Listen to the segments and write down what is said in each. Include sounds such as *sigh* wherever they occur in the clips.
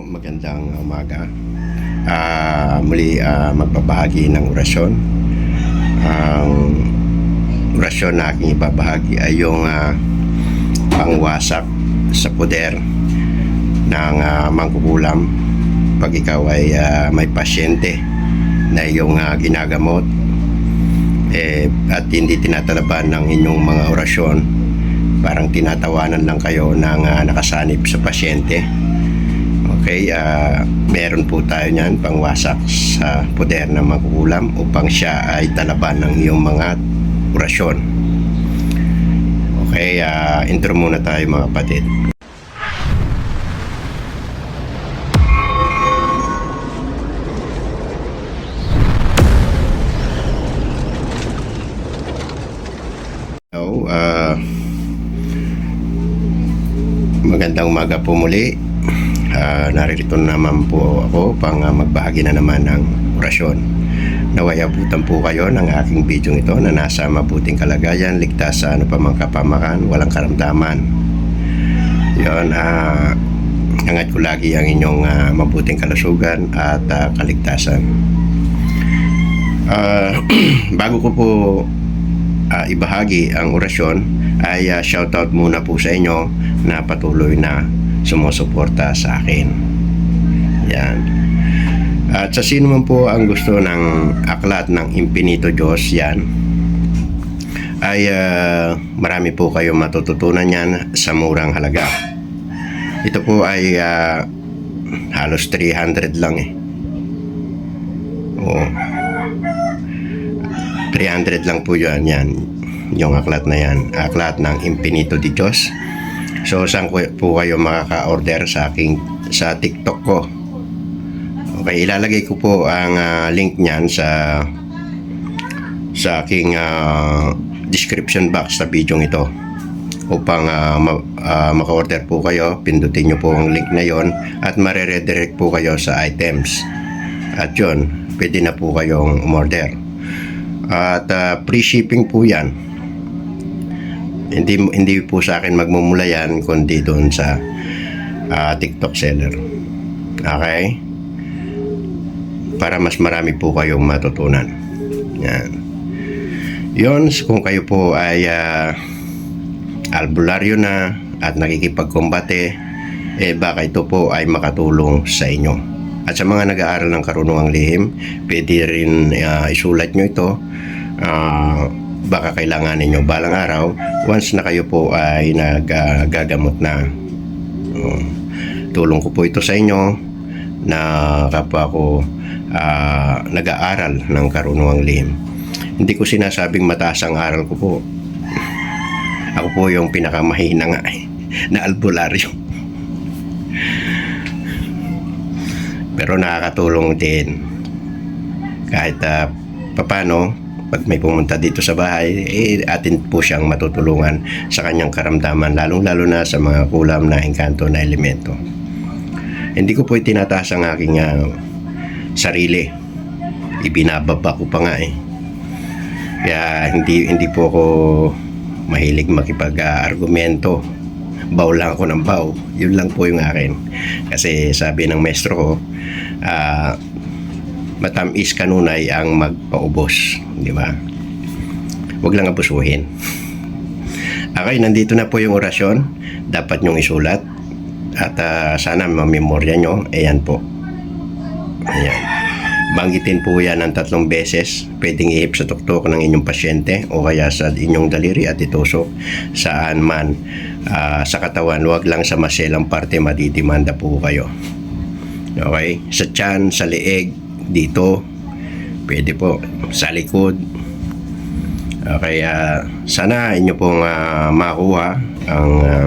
Magandang umaga. Ah, muli ah, magbabahagi ng orasyon. Ang orasyon na aking ibabahagi ay yung ah, pangwasak sa poder ng ah, mangkukulam pag ikaw ay ah, may pasyente na iyong ah, ginagamot eh, at hindi tinatalaban ng inyong mga orasyon parang tinatawanan lang kayo ng ah, nakasanib sa pasyente Okay, ah, meron po tayo niyan pangwasak sa poder ng magkukulam upang siya ay talaban ng iyong mga orasyon. Okay, ah, intro muna tayo mga kapatid. So, ah, magandang umaga po muli. Ah, naririto naman po ako pang ah, magbahagi na naman ng orasyon. Naway abutan po kayo ng aking video ito na nasa mabuting kalagayan, ligtas sa ano pa mang kapamakan, walang karamdaman. Yon, ah, hangat ko lagi ang inyong ah, mabuting kalusugan at ah, kaligtasan. Ah, *clears throat* bago ko po ah, ibahagi ang orasyon, ay ah, shoutout muna po sa inyo na patuloy na sumusuporta sa akin. Yan. At sa sino man po ang gusto ng aklat ng Infinito Diyos yan, ay ah, marami po kayong matututunan yan sa murang halaga. Ito po ay ah, halos 300 lang eh. Oo. 300 lang po yan, yan. Yung aklat na yan. Aklat ng Infinito di Diyos. So, saan ko po kayo makaka-order sa aking sa TikTok ko? Okay, ilalagay ko po ang ah, link niyan sa sa aking ah, description box sa video ito upang ah, ma- ah, maka-order po kayo, pindutin nyo po ang link na yon at mareredirect po kayo sa items. At yun, pwede na po kayong umorder. At ah, free shipping po yan. Hindi hindi po sa akin magmumula yan kundi doon sa ah, TikTok seller. Okay? Para mas marami po kayong matutunan. Yan. Yun, kung kayo po ay ah, albularyo na at nakikipagkombate, eh baka ito po ay makatulong sa inyo. At sa mga nag-aaral ng karunungang lihim, pwede rin ah, isulat nyo ito. Ah, baka kailangan ninyo balang araw once na kayo po ay nagagamot na. Oh, tulong ko po ito sa inyo na kapwa ko ah, nag-aaral ng karunungang lihim. Hindi ko sinasabing mataas ang aral ko po. Ako po yung pinakamahina nga eh, na albularyo. Pero nakakatulong din. Kahit uh, papano, pag may pumunta dito sa bahay, eh, atin po siyang matutulungan sa kanyang karamdaman, lalong-lalo na sa mga kulam na engkanto na elemento. Hindi ko po itinataas ang aking ah, sarili. Ibinababa ko pa nga eh. Kaya hindi hindi po ako mahilig makipag-argumento. Baw lang ako ng baw. Yun lang po yung akin. Kasi sabi ng maestro ko, ah, matamis kanunay ang magpaubos. Di ba? Huwag lang abusuhin. Okay, nandito na po yung orasyon. Dapat nyong isulat. At ah, sana mamemorya nyo. Ayan po. Ayan. Banggitin po yan ng tatlong beses. Pwedeng ihip sa tuktok ng inyong pasyente o kaya sa inyong daliri at itusok saan man ah, sa katawan. Huwag lang sa maselang parte madidimanda po kayo. Okay? Sa tiyan, sa leeg, dito. Pwede po. Sa likod. Okay, ah, sana inyo pong ah, makuha ang ah,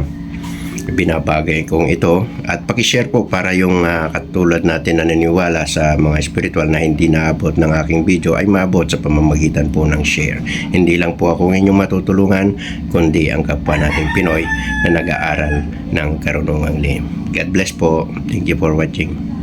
binabagay kong ito at pakishare po para yung ah, katulad natin na naniniwala sa mga spiritual na hindi naabot ng aking video ay maabot sa pamamagitan po ng share. Hindi lang po ako inyong matutulungan kundi ang kapwa nating Pinoy na nag-aaral ng karunungang lihim. God bless po. Thank you for watching.